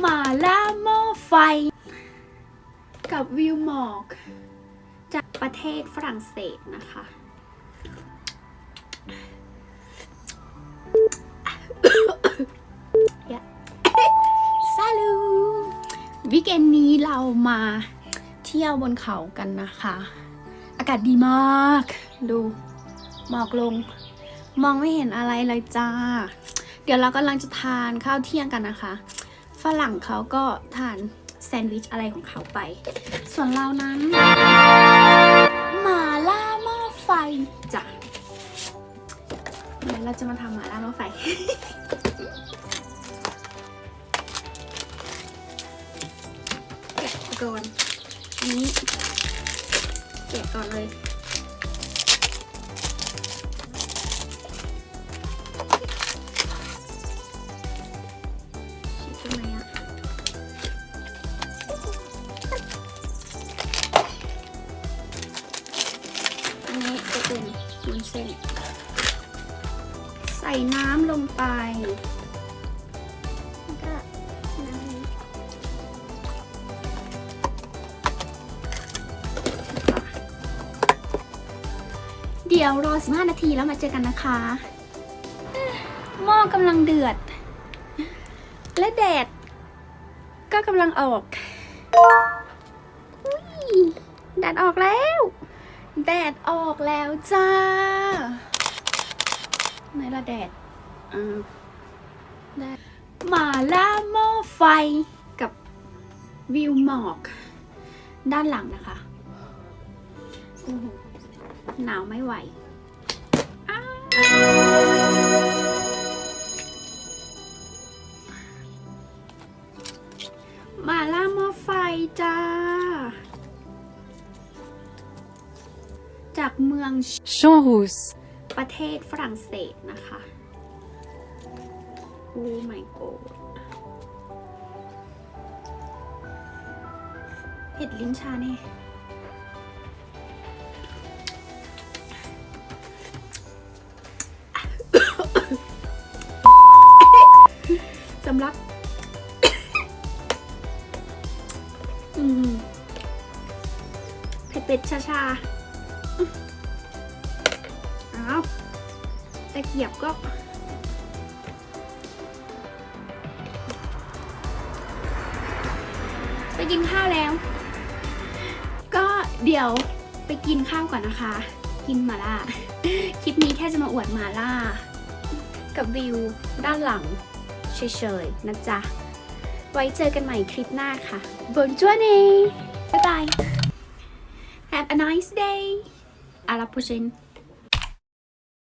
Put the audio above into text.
หมาล่าหม้อไฟ กับวิวหมอก จากประเทศฝรั่งเศสนะคะ ซาลูวิกเอนนี้เรามาเที่ยวบนเขากันนะคะ อากาศดีมาก ดูหมอกลง มองไม่เห็นอะไรเลยจ้า เดี๋ยวเรากำลังจะทานข้าวเที่ยงกันนะคะ ฝรั่งเขาก็ทานแซนด์วิชอะไรของเขาไป ส่วนเรานั้นหมาล่าหม้อไฟจ้ะเดี๋ยวเราจะมาทำหมาล่าหม้อไฟ แกะก่อน อันนี้ แกะก่อนเลย ฉีดตรงไหนอะอันนี้จะเป็นวุ้นเส้น ใส่น้ำลงไปเดี๋ยวรอ 15 นาทีแล้วมาเจอกันนะคะ หม้อกำลังเดือด และแดด ก็กำลังออกอุ๊ยแดดออกแล้ว แดดออกแล้วจ้าไหนละแดดอ่าแดดมาล่าหม้อไฟกับวิวหมอก ด้านหลังนะคะหหนาวไม่ไหวอ้า จ้า จากเมือง Champs ประเทศฝรั่งเศสนะคะโอ้ my god เผ็ดลิ้นชาแน่สำลักอื เป็ดชาชาๆอ้าวตะเกียบก็ ไปกินข้าวแล้ว ก็เดี๋ยวไปกินข้าวก่อนนะคะ กินมาล่า คลิปนี้แค่จะมาอวดมาล่า กับวิวด้านหลังเฉยๆนะจ๊ะ ไว้เจอกันใหม่คลิปหน้าค่ะ Bonjour! Bye bye! Have a nice day! À la prochaine!